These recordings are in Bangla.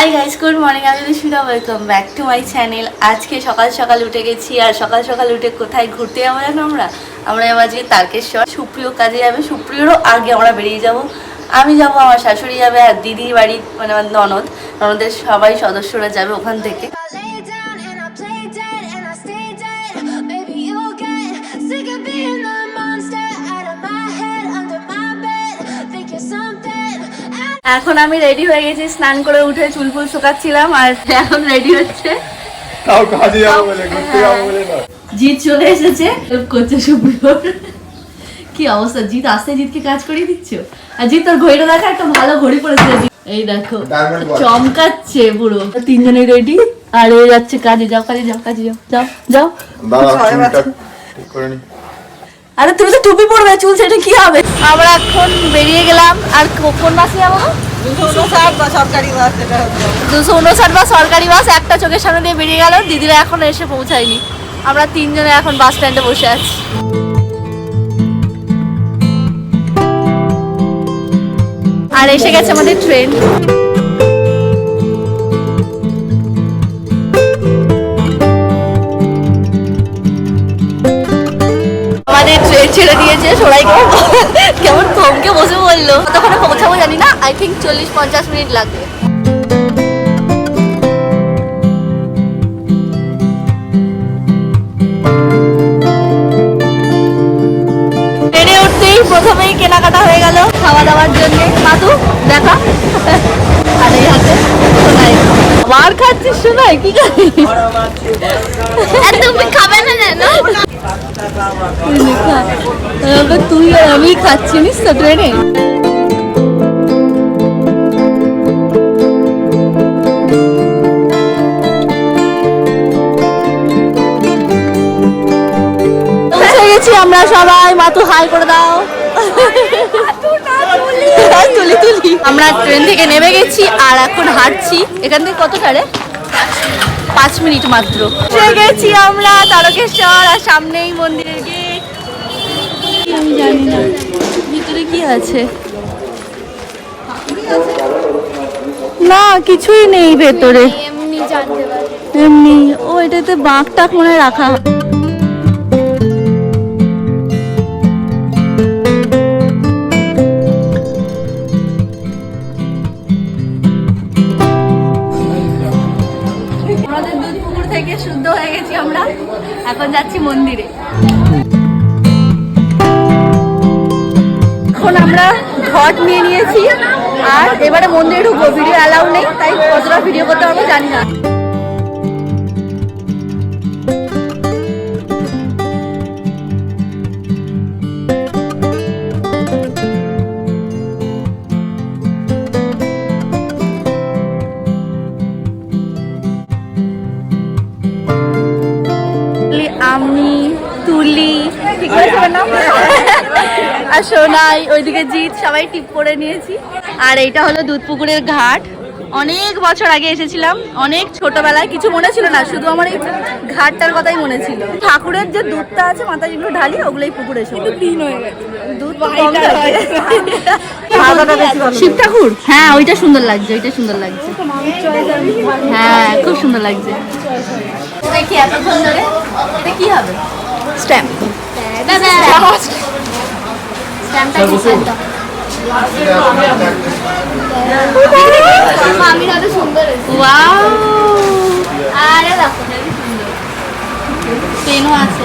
হাই গাইস গুড মর্নিং আমি Sudha welcome back to my channel আজকে সকাল সকাল উঠে গেছি আর সকাল সকাল উঠে কোথায় ঘুরতে যাব জানো আমরা? আমরা যাব আজকে তারকেশ্বর। সুপ্রিয় কাজে যাবে, সুপ্রিয়রও আগে আমরা বেরিয়ে যাব। আমি যাব, আমার শাশুড়ি যাবে আর দিদির বাড়ি মানে আমার ননদ। ননদের সবাই সদস্যরা যাবে ওখান থেকে। এখন আমি রেডি হয়ে গেছি স্নান করে উঠে চুল ফুল শুকাচ্ছিলাম আর এখন রেডি হচ্ছে। তাও কাজে যাব বলে ঘুরতে যাব বলে না। জিৎ চলে এসেছে। করছে কি অবস্থা? জিৎ আসতে জিৎকে কাজ করিয়ে দিচ্ছ? আর জিৎ তোর ঘড়িটা দেখা একটা ভালো ঘড়ি পড়েছে এই দেখো চমকাচ্ছে পুরো। তিনজনে রেডি আর এ যাচ্ছে কাজে যাও কাজে যাও কাজে যাও যাও যাও। দাঁড়া ঠিক করে নি। আরে তুমি তো টুপি পরবে চুল সেটা কি হবে? আমরা এখন বেরিয়ে গেলাম আর কো- কোন বাসে যাব দুশো বা সরকারি বাস, একটা চোখের সামনে দিয়ে বেরিয়ে গেল, দিদিরা এখন এসে পৌঁছায়নি। আমরা তিনজনে এখন বাস স্ট্যান্ডে বসে আছি। আর এসে গেছে আমাদের ট্রেন। আমাদের ট্রেন ছেড়ে দিয়েছে সবাইকে। কেমন থমকে বসে বলল তখন পৌঁছাবো জানি না আই থিঙ্ক চল্লিশ পঞ্চাশ মিনিট লাগবে। ট্রেনে উঠতেই প্রথমেই কেনাকাটা হয়ে গেল খাওয়া দাওয়ার জন্য। মাতু দেখা। আর এই হাতে মার খাচ্ছিস সোনাই কি তুমি খাবে না কেন? তুই আর আমি খাচ্ছি নিস তো ট্রেনে। আমরা সবাই মাতু হাই করে দাও। তুলি তুলি। আমরা ট্রেন থেকে নেমে গেছি আর এখন হাঁটছি। এখান থেকে কত টারে পাঁচ মিনিট মাত্র। গেছি আমরা তারকেশ্বর আর সামনেই মন্দিরের গেট। আমি জানি না। ভিতরে কি আছে? না কিছুই নেই ভেতরে। এমনি এমনি। ও এটাতে বাঁক টাক মনে রাখা আমাদের দুধ পুকুর থেকে শুদ্ধ হয়ে গেছি আমরা। এখন যাচ্ছি মন্দিরে। এখন আমরা ঘট নিয়ে নিয়েছি, আর এবারে মন্দিরে ঢুকবো। ভিডিও অ্যালাউ নেই, তাই কতটা ভিডিও করতে পারব, জানি না। আমি তুলি। ঠিক আছে সবার আর সোনাই ওইদিকে জিৎ সবাই টিপ করে নিয়েছি। আর এইটা হলো দুধপুকুরের ঘাট। অনেক বছর আগে এসেছিলাম অনেক ছোটবেলায় কিছু মনে ছিল না শুধু আমার এই ঘাটটার কথাই মনে ছিল। ঠাকুরের যে দুধটা আছে মাথায় যেগুলো ঢালি ওগুলোই পুকুরে এসে দিন হয়ে গেছে। দুধ। শিব ঠাকুর? হ্যাঁ ওইটা সুন্দর লাগছে ওইটা সুন্দর লাগছে। হ্যাঁ খুব সুন্দর লাগছে। দেখি এতক্ষণ ধরে? এটা কি হবে? স্ট্যাম্প স্ট্যাম্পটা কি সুন্দর আরও আরে দেখো পেনও আছে।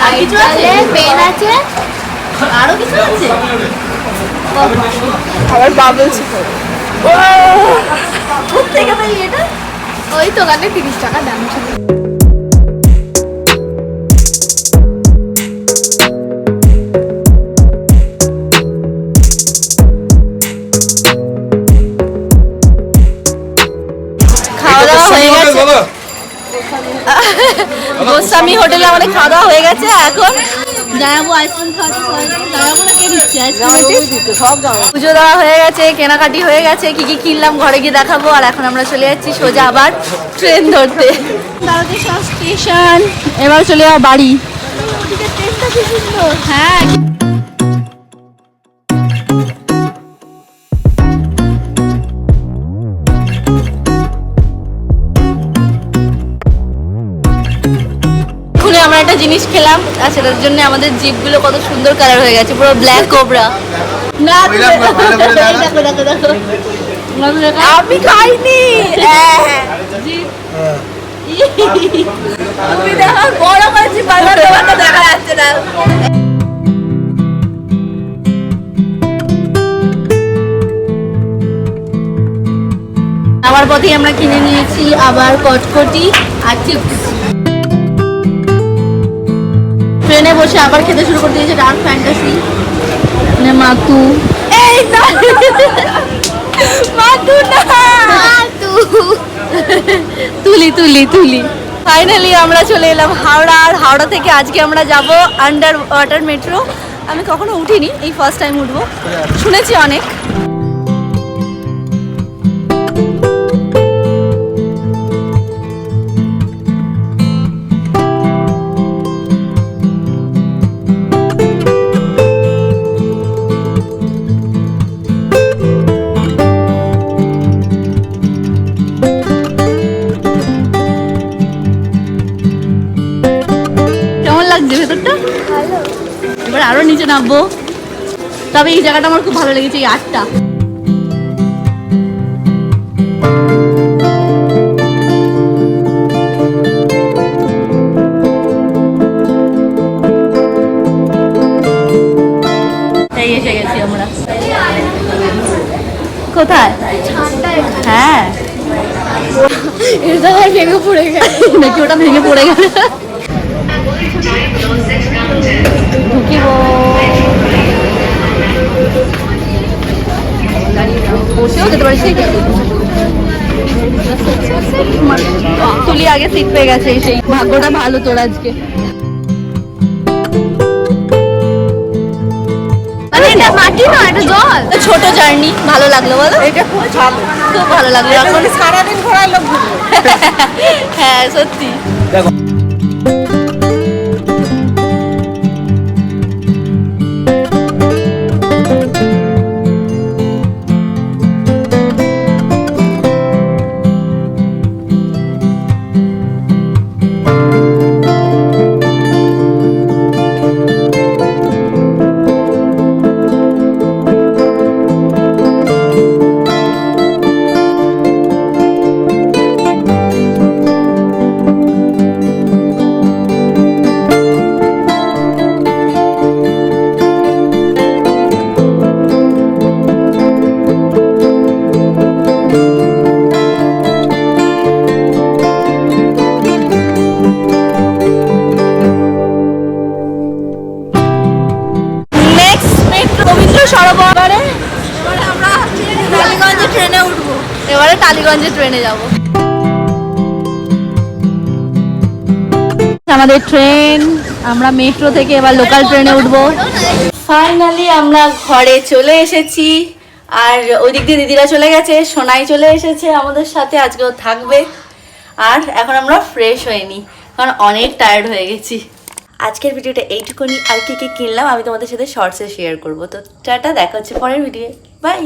লাইট কিছু আছে? পেন আছে। আরও কিছু আছে? আবার বাবলস এটা? ওই দোকানে তিরিশ টাকা দাম ছিল। খাওয়া দাওয়া হয়ে গেছে। গোস্বামী হোটেলে আমাদের খাওয়া দাওয়া হয়ে গেছে এখন আইসক্রিম খাওয়াতে না কে দিচ্ছে পুজো দেওয়া হয়ে গেছে কেনাকাটি হয়ে গেছে কি কি কিনলাম ঘরে গিয়ে দেখাবো আর এখন আমরা চলে যাচ্ছি সোজা আবার ট্রেন ধরতে। স্টেশন এবার চলে যাওয়া বাড়ি। হ্যাঁ খেলাম আর সেটার জন্য আমাদের জিপগুলো কত সুন্দর কালার হয়ে গেছে পুরো ব্ল্যাক কোবরা না দেখো, দেখো। দেখো। আমি খাইনি। তুমি দেখো বড় করেছি বাজার দোকানটা দেখা যাচ্ছে না। আমার পথে আমরা কিনে নিয়েছি আবার কটকটি আর চিপস। ট্রেনে বসে আবার খেতে শুরু করে দিয়েছে ডার্ক ফ্যান্টাসি মানে মাতু। এই না। মাতু না। মাতু। তুলি তুলি তুলি। ফাইনালি আমরা চলে এলাম হাওড়া। আর হাওড়া থেকে আজকে আমরা যাব আন্ডার ওয়াটার মেট্রো আমি কখনো উঠিনি এই ফার্স্ট টাইম উঠবো। শুনেছি অনেক। লাগছে ভেতরটা? এবার আরও নিচে নামবো। তবে এই জায়গাটা আমার খুব ভালো লেগেছে এই আটটা। এসে গেছি আমরা। কোথায়? হ্যাঁ। এটা ভেঙে পড়ে গেল। নাকি ওটা ভেঙে পড়ে গেল? ঢুকিব বসেও যেতে পারিস তুলি আগে সিট পেয়ে গেছে সেই ভাগ্যটা ভালো তোর আজকে এটা মাটি না এটা জল ছোট জার্নি ভালো লাগল। বলো এটা খুব ভালো। খুব ভালো লাগল সারাদিন ঘোরার লোক হ্যাঁ সত্যি। এবারে ট্রেনে যাব। আমাদের ট্রেন, আমরা মেট্রো থেকে এবার লোকাল ট্রেনে উঠবো। ফাইনালি আমরা ঘরে চলে এসেছি। আর ওইদিক দিয়ে দিদিরা চলে গেছে, সোনাই চলে এসেছে আমাদের সাথে, আজকেও থাকবে। আর এখন আমরা ফ্রেশ হয়নি কারণ অনেক টায়ার্ড হয়ে গেছি। আজকের ভিডিওটা এইটুকুনি। আর কি কি কিনলাম আমি তোমাদের সাথে শর্টসে শেয়ার করব। তো টাটা, দেখা হচ্ছে পরের ভিডিও বাই